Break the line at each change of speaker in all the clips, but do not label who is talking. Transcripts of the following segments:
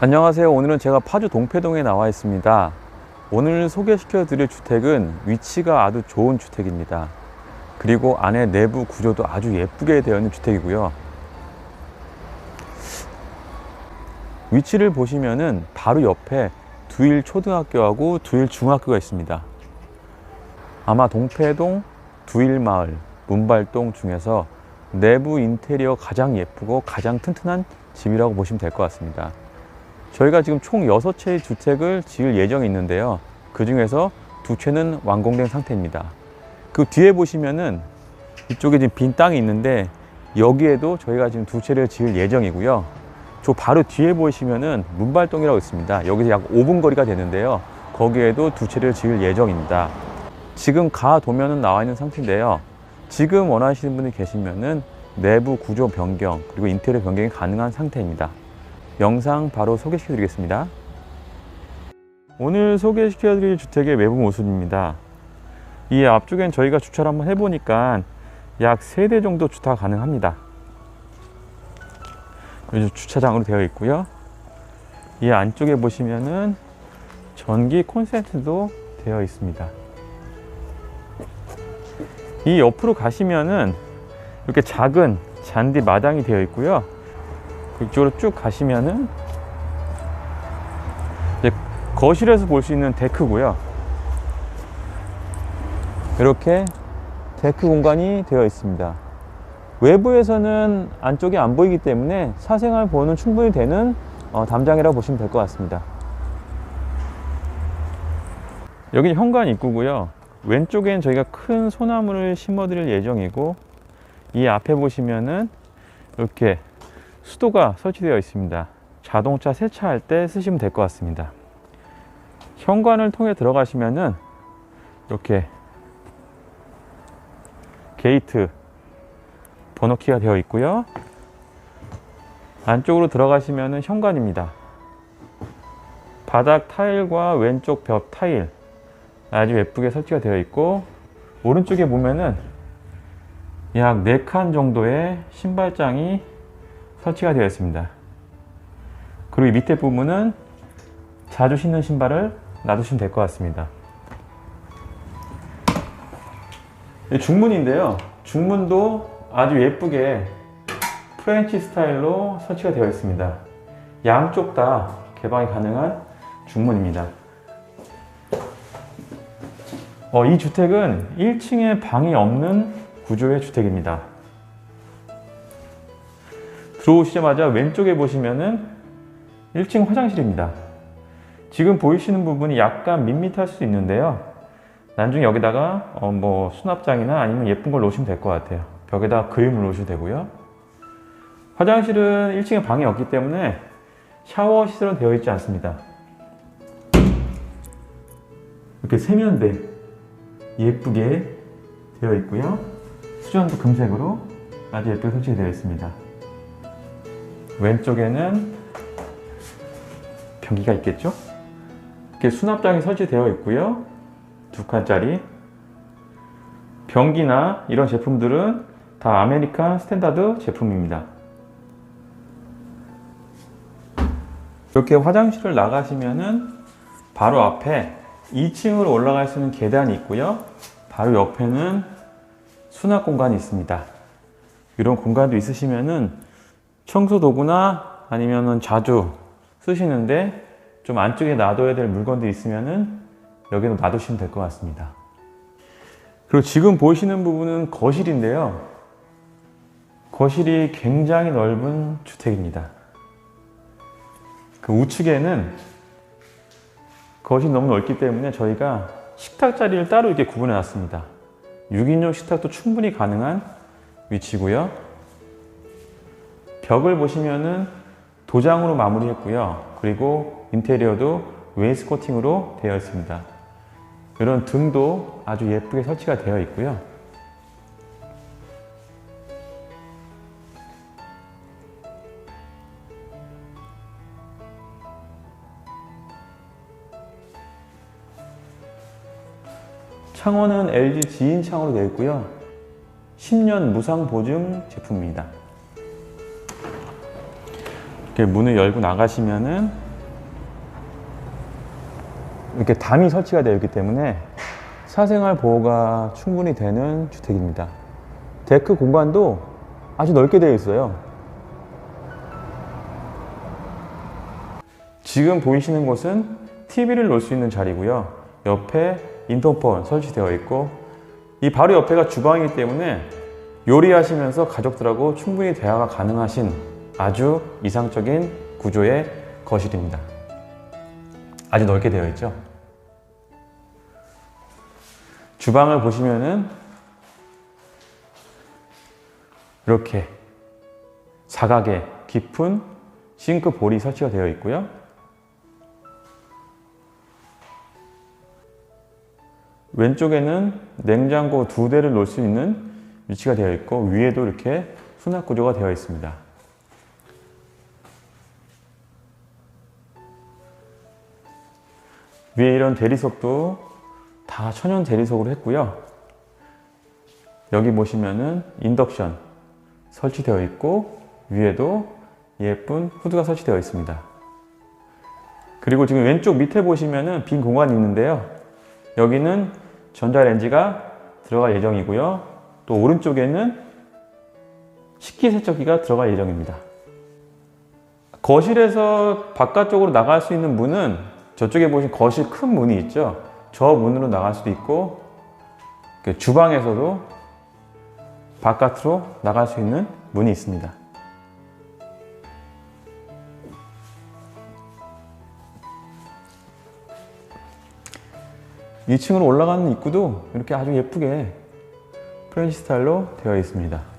안녕하세요. 오늘은 제가 파주 동패동에 나와 있습니다. 오늘 소개시켜 드릴 주택은 위치가 아주 좋은 주택입니다. 그리고 안에 내부 구조도 아주 예쁘게 되어 있는 주택이고요. 위치를 보시면은 바로 옆에 두일 초등학교하고 두일 중학교가 있습니다. 아마 동패동 두일 마을 문발동 중에서 내부 인테리어 가장 예쁘고 가장 튼튼한 집이라고 보시면 될 것 같습니다. 저희가 지금 총 6채의 주택을 지을 예정이 있는데요. 그 중에서 두 채는 완공된 상태입니다. 그 뒤에 보시면은 이쪽에 지금 빈 땅이 있는데 여기에도 저희가 지금 두 채를 지을 예정이고요. 저 바로 뒤에 보시면은 문발동이라고 있습니다. 여기서 약 5분 거리가 되는데요. 거기에도 두 채를 지을 예정입니다. 지금 가 도면은 나와 있는 상태인데요. 지금 원하시는 분이 계시면은 내부 구조 변경 그리고 인테리어 변경이 가능한 상태입니다. 영상 바로 소개시켜 드리겠습니다. 오늘 소개시켜 드릴 주택의 외부 모습입니다. 이 앞쪽엔 저희가 주차를 한번 해보니까 약 3대 정도 주차가 가능합니다. 요즘 주차장으로 되어 있고요. 이 안쪽에 보시면은 전기 콘센트도 되어 있습니다. 이 옆으로 가시면은 이렇게 작은 잔디 마당이 되어 있고요. 이쪽으로 쭉 가시면은 이제 거실에서 볼 수 있는 데크고요. 이렇게 데크 공간이 되어 있습니다. 외부에서는 안쪽이 안 보이기 때문에 사생활 보호는 충분히 되는 어, 담장이라고 보시면 될 것 같습니다. 여기 현관 입구고요. 왼쪽엔 저희가 큰 소나무를 심어 드릴 예정이고 이 앞에 보시면은 이렇게 수도가 설치되어 있습니다. 자동차 세차할 때 쓰시면 될 것 같습니다. 현관을 통해 들어가시면은 이렇게 게이트 번호키가 되어 있고요. 안쪽으로 들어가시면은 현관입니다. 바닥 타일과 왼쪽 벽 타일 아주 예쁘게 설치가 되어 있고 오른쪽에 보면은 약 4칸 정도의 신발장이 설치가 되어 있습니다. 그리고 이 밑에 부분은 자주 신는 신발을 놔두시면 될 것 같습니다. 이 중문인데요. 중문도 아주 예쁘게 프렌치 스타일로 설치가 되어 있습니다. 양쪽 다 개방이 가능한 중문입니다. 어, 이 주택은 1층에 방이 없는 구조의 주택입니다. 들어오시자마자 왼쪽에 보시면은 1층 화장실입니다. 지금 보이시는 부분이 약간 밋밋할 수 있는데요. 나중에 여기다가 어, 뭐 수납장이나 아니면 예쁜 걸 놓으시면 될 것 같아요. 벽에다 그림을 놓으셔도 되고요. 화장실은 1층에 방이 없기 때문에 샤워 시설은 되어 있지 않습니다. 이렇게 세면대 예쁘게 되어 있고요. 수전도 금색으로 아주 예쁘게 설치되어 있습니다. 왼쪽에는 변기가 있겠죠? 이렇게 수납장이 설치되어 있고요. 두 칸짜리. 변기나 이런 제품들은 다 아메리칸 스탠다드 제품입니다. 이렇게 화장실을 나가시면은 바로 앞에 2층으로 올라갈 수 있는 계단이 있고요. 바로 옆에는 수납 공간이 있습니다. 이런 공간도 있으시면은 청소 도구나 아니면은 자주 쓰시는데 좀 안쪽에 놔둬야 될 물건들이 있으면은 여기도 놔두시면 될 것 같습니다. 그리고 지금 보이시는 부분은 거실인데요. 거실이 굉장히 넓은 주택입니다. 그 우측에는 거실이 너무 넓기 때문에 저희가 식탁 자리를 따로 이렇게 구분해 놨습니다. 6인용 식탁도 충분히 가능한 위치고요. 벽을 보시면은 도장으로 마무리했고요. 그리고 인테리어도 웨이스 코팅으로 되어 있습니다. 이런 등도 아주 예쁘게 설치가 되어 있고요. 창원은 LG 지인 창으로 되어 있고요. 10년 무상 보증 제품입니다. 이렇게 문을 열고 나가시면은 이렇게 담이 설치가 되어 있기 때문에 사생활 보호가 충분히 되는 주택입니다. 데크 공간도 아주 넓게 되어 있어요. 지금 보이시는 곳은 TV를 놓을 수 있는 자리고요. 옆에 인터폰 설치되어 있고 이 바로 옆에가 주방이기 때문에 요리하시면서 가족들하고 충분히 대화가 가능하신 아주 이상적인 구조의 거실입니다. 아주 넓게 되어 있죠. 주방을 보시면은 이렇게 사각의 깊은 싱크 볼이 설치가 되어 있고요. 왼쪽에는 냉장고 두 대를 놓을 수 있는 위치가 되어 있고 위에도 이렇게 수납 구조가 되어 있습니다. 위에 이런 대리석도 다 천연 대리석으로 했고요. 여기 보시면은 인덕션 설치되어 있고 위에도 예쁜 후드가 설치되어 있습니다. 그리고 지금 왼쪽 밑에 보시면은 빈 공간이 있는데요. 여기는 전자레인지가 들어갈 예정이고요. 또 오른쪽에는 식기세척기가 들어갈 예정입니다. 거실에서 바깥쪽으로 나갈 수 있는 문은 저쪽에 보신 거실 큰 문이 있죠. 저 문으로 나갈 수도 있고 그 주방에서도 바깥으로 나갈 수 있는 문이 있습니다. 2층으로 올라가는 입구도 이렇게 아주 예쁘게 프렌치 스타일로 되어 있습니다.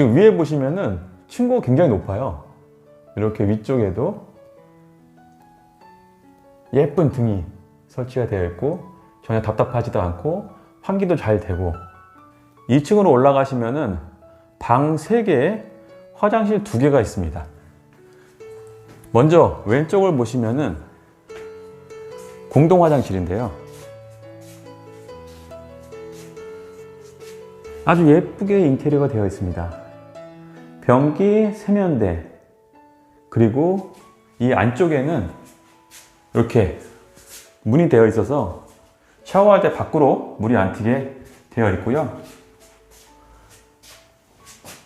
지금 위에 보시면은 층고가 굉장히 높아요. 이렇게 위쪽에도 예쁜 등이 설치가 되어 있고 전혀 답답하지도 않고 환기도 잘 되고 2층으로 올라가시면 은 방 3개에 화장실 2개가 있습니다. 먼저 왼쪽을 보시면 은 공동 화장실인데요. 아주 예쁘게 인테리어가 되어 있습니다. 변기 세면대 그리고 이 안쪽에는 이렇게 문이 되어 있어서 샤워할 때 밖으로 물이 안 튀게 되어 있고요.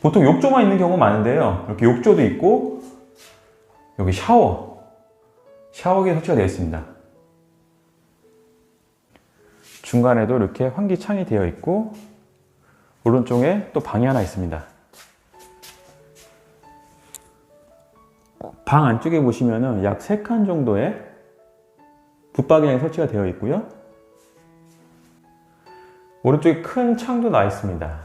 보통 욕조만 있는 경우가 많은데요. 이렇게 욕조도 있고 여기 샤워 샤워기 설치가 되어 있습니다. 중간에도 이렇게 환기창이 되어 있고 오른쪽에 또 방이 하나 있습니다. 방 안쪽에 보시면은 약 3칸 정도의 붙박이장이 설치가 되어 있고요. 오른쪽에 큰 창도 나 있습니다.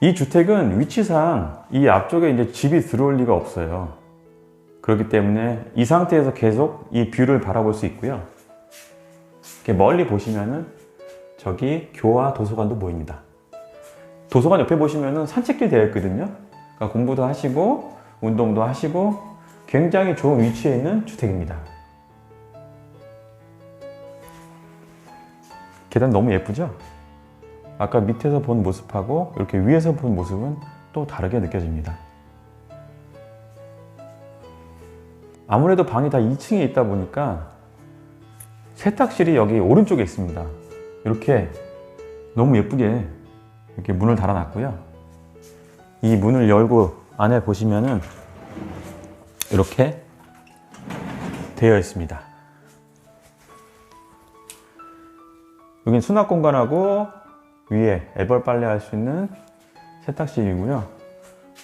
이 주택은 위치상 이 앞쪽에 이제 집이 들어올 리가 없어요. 그렇기 때문에 이 상태에서 계속 이 뷰를 바라볼 수 있고요. 이렇게 멀리 보시면은 저기 교화 도서관도 보입니다. 도서관 옆에 보시면은 산책길 되어 있거든요. 그러니까 공부도 하시고 운동도 하시고 굉장히 좋은 위치에 있는 주택입니다. 계단 너무 예쁘죠? 아까 밑에서 본 모습하고 이렇게 위에서 본 모습은 또 다르게 느껴집니다. 아무래도 방이 다 2층에 있다 보니까 세탁실이 여기 오른쪽에 있습니다. 이렇게 너무 예쁘게 이렇게 문을 달아놨고요. 이 문을 열고 안에 보시면은 이렇게 되어 있습니다. 여긴 수납 공간하고 위에 애벌 빨래 할 수 있는 세탁실이고요.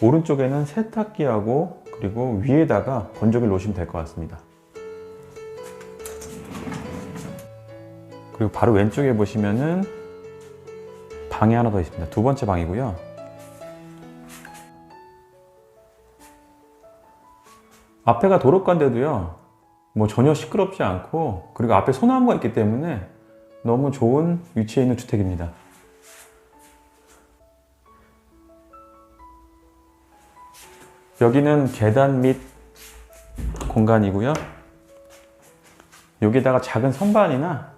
오른쪽에는 세탁기하고 그리고 위에다가 건조기를 놓으시면 될 것 같습니다. 그리고 바로 왼쪽에 보시면은 방이 하나 더 있습니다. 두 번째 방이고요. 앞에가 도로가인데도요, 뭐 전혀 시끄럽지 않고, 그리고 앞에 소나무가 있기 때문에 너무 좋은 위치에 있는 주택입니다. 여기는 계단 및 공간이고요. 여기다가 작은 선반이나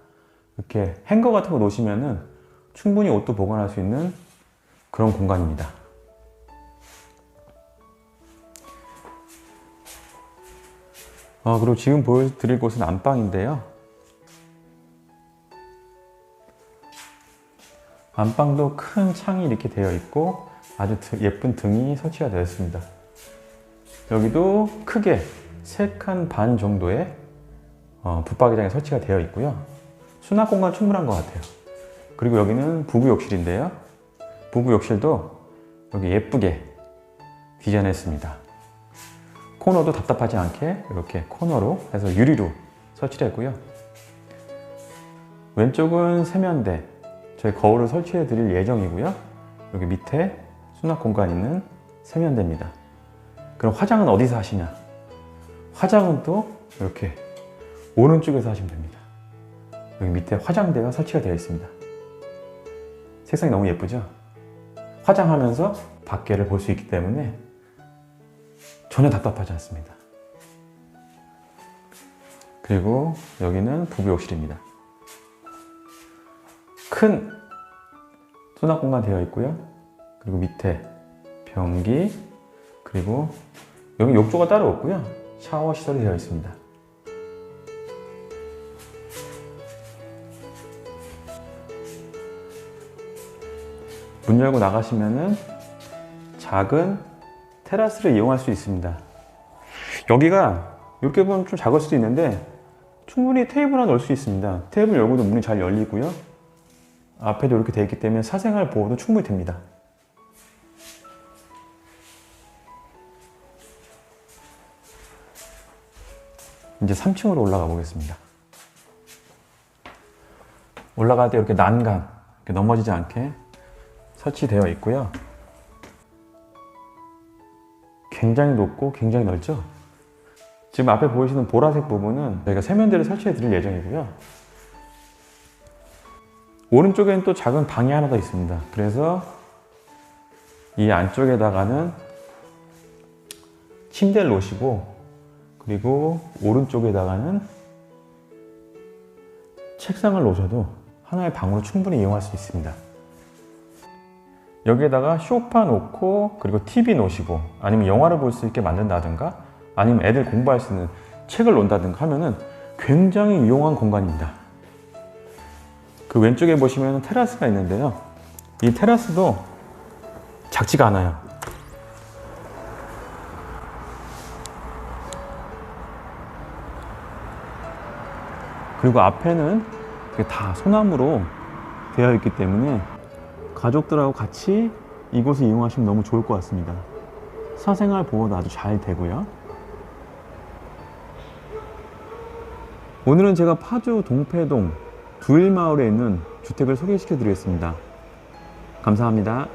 이렇게 행거 같은 거 놓으시면은 충분히 옷도 보관할 수 있는 그런 공간입니다. 어, 그리고 지금 보여드릴 곳은 안방인데요. 안방도 큰 창이 이렇게 되어 있고 아주 드- 예쁜 등이 설치가 되어 있습니다. 여기도 크게 3칸 반 정도의 어, 붙박이장이 설치가 되어 있고요. 수납 공간 충분한 것 같아요. 그리고 여기는 부부 욕실인데요. 부부 욕실도 여기 예쁘게 디자인했습니다. 코너도 답답하지 않게 이렇게 코너로 해서 유리로 설치를 했고요. 왼쪽은 세면대, 저희 거울을 설치해 드릴 예정이고요. 여기 밑에 수납 공간 있는 세면대입니다. 그럼 화장은 어디서 하시냐? 화장은 또 이렇게 오른쪽에서 하시면 됩니다. 여기 밑에 화장대가 설치가 되어 있습니다. 색상이 너무 예쁘죠? 화장하면서 밖에를 볼 수 있기 때문에 전혀 답답하지 않습니다. 그리고 여기는 부부 욕실입니다. 큰 수납 공간 되어 있고요. 그리고 밑에 변기 그리고 여기 욕조가 따로 없고요. 샤워 시설이 되어 있습니다. 문 열고 나가시면은 작은 테라스를 이용할 수 있습니다. 여기가 이렇게 보면 좀 작을 수도 있는데 충분히 테이블 하나 넣을 수 있습니다. 테이블 열고도 문이 잘 열리고요. 앞에도 이렇게 되어 있기 때문에 사생활 보호도 충분히 됩니다. 이제 3층으로 올라가 보겠습니다. 올라갈 때 이렇게 난간, 이렇게 넘어지지 않게 설치되어 있고요. 굉장히 높고 굉장히 넓죠? 지금 앞에 보이시는 보라색 부분은 저희가 세면대를 설치해 드릴 예정이고요. 오른쪽에는 또 작은 방이 하나 더 있습니다. 그래서 이 안쪽에다가는 침대를 놓으시고 그리고 오른쪽에다가는 책상을 놓으셔도 하나의 방으로 충분히 이용할 수 있습니다. 여기에다가 쇼파 놓고 그리고 TV 놓으시고 아니면 영화를 볼 수 있게 만든다든가 아니면 애들 공부할 수 있는 책을 놓는다든가 하면은 굉장히 유용한 공간입니다. 그 왼쪽에 보시면 테라스가 있는데요. 이 테라스도 작지가 않아요. 그리고 앞에는 다 소나무로 되어 있기 때문에 가족들하고 같이 이곳을 이용하시면 너무 좋을 것 같습니다. 사생활 보호도 아주 잘 되고요. 오늘은 제가 파주 동패동 두일마을에 있는 주택을 소개시켜 드리겠습니다. 감사합니다.